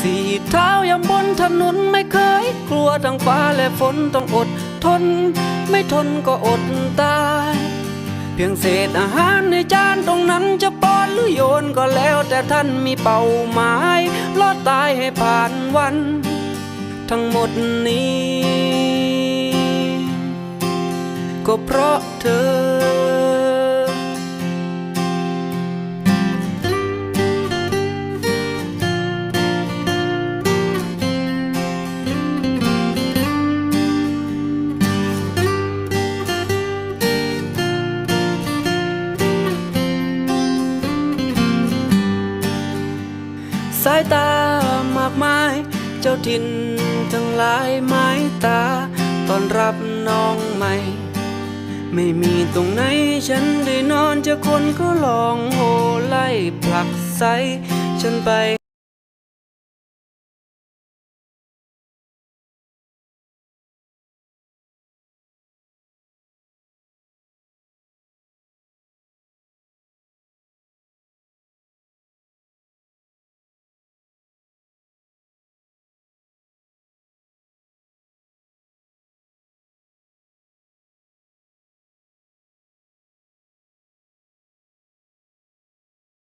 สี่เท้ายำบนถนนไม่เคย กลัวทั้งฟ้าและฝนต้องอดทน ไม่ทนก็อดตาย เพียงเศษอาหารในจานตรงนั้นจะป้อนหรือโยนก็แล้วแต่ท่านมีเป้าหมายรอดตายให้ผ่านวัน ทั้งหมดนี้ ก็เพราะเธอ สายตามากมาย เจ้าถิ่นทั้งหลายไม้ตาตอนรับน้องใหม่ ไม่มีตรงไหนฉันได้นอนเจะคนก็ลองโหไล่ผลักไสฉันไป